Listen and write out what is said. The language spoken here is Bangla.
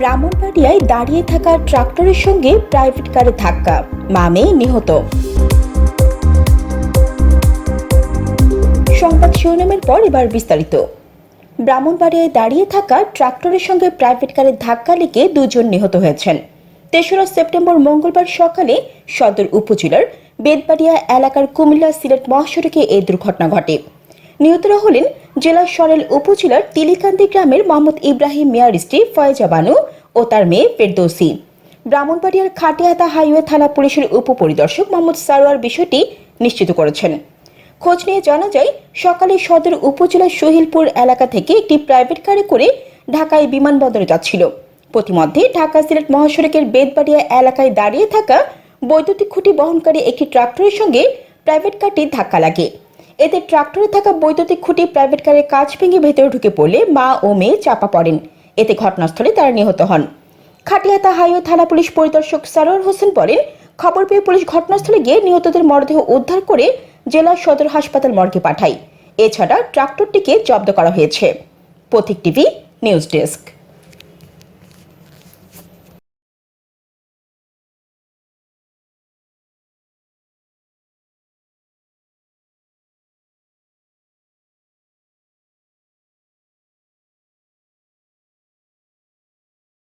ব্রাহ্মণবাড়িয়ায় দাঁড়িয়ে থাকা ট্রাক্টরের সঙ্গে প্রাইভেট কারে ধাক্কা। মা মেয়ে নিহত। সংবাদ শিরোনামের পর এবার বিস্তারিত। ব্রাহ্মণবাড়িয়ায় দাঁড়িয়ে থাকা ট্রাক্টরের সঙ্গে প্রাইভেট কারের ধাক্কা লেগে দুজন নিহত হয়েছেন। তেসরা সেপ্টেম্বর মঙ্গলবার সকালে সদর উপজেলার বেদবাড়িয়া এলাকার কুমিল্লা সিলেট মহাসড়কে এই দুর্ঘটনা ঘটে। নিহতরা হলেন জেলার সরেল উপজেলার তিলিকান্দি গ্রামের মোহাম্মদ ইব্রাহিম মিয়ার স্ত্রী ফয়েজা বানু ও তার মেয়ে ফেরদৌসি। ব্রাহ্মণবাড়িয়ার খাটিয়াতা হাইওয়ে থানা পুলিশের উপপরিদর্শক মোহাম্মদ সারোয়ার বিষয়টি নিশ্চিত করেছেন। খোঁজ নিয়ে জানা যায়, সকালে সদর উপজেলার সহিলপুর এলাকা থেকে একটি প্রাইভেট কারে করে ঢাকায় বিমানবন্দরে যাচ্ছিল। প্রতিমধ্যে ঢাকা সিলেট মহাসড়কের বেদবাড়িয়া এলাকায় দাঁড়িয়ে থাকা বৈদ্যুতিক খুঁটি বহনকারী একটি ট্রাক্টরের সঙ্গে প্রাইভেট কারটি ধাক্কা লাগে। এতে ট্রাক্টরে থাকা বৈদ্যুতিক খুঁটি প্রাইভেট কারের কাজ ভেঙে ভেতরে ঢুকে পড়লে মা ও মেয়ে চাপা পড়েন। এতে ঘটনাস্থলে তারা নিহত হন। খাটিয়াতা হাইওয়ে থানা পুলিশ পরিদর্শক সারোয়ার হোসেন বলেন, খবর পেয়ে পুলিশ ঘটনাস্থলে গিয়ে নিহতদের মরদেহ উদ্ধার করে জেলা সদর হাসপাতাল মর্গে পাঠায়। এছাড়া ট্রাক্টরটিকে জব্দ করা হয়েছে। পথিক টিভি, নিউজ ডেস্ক।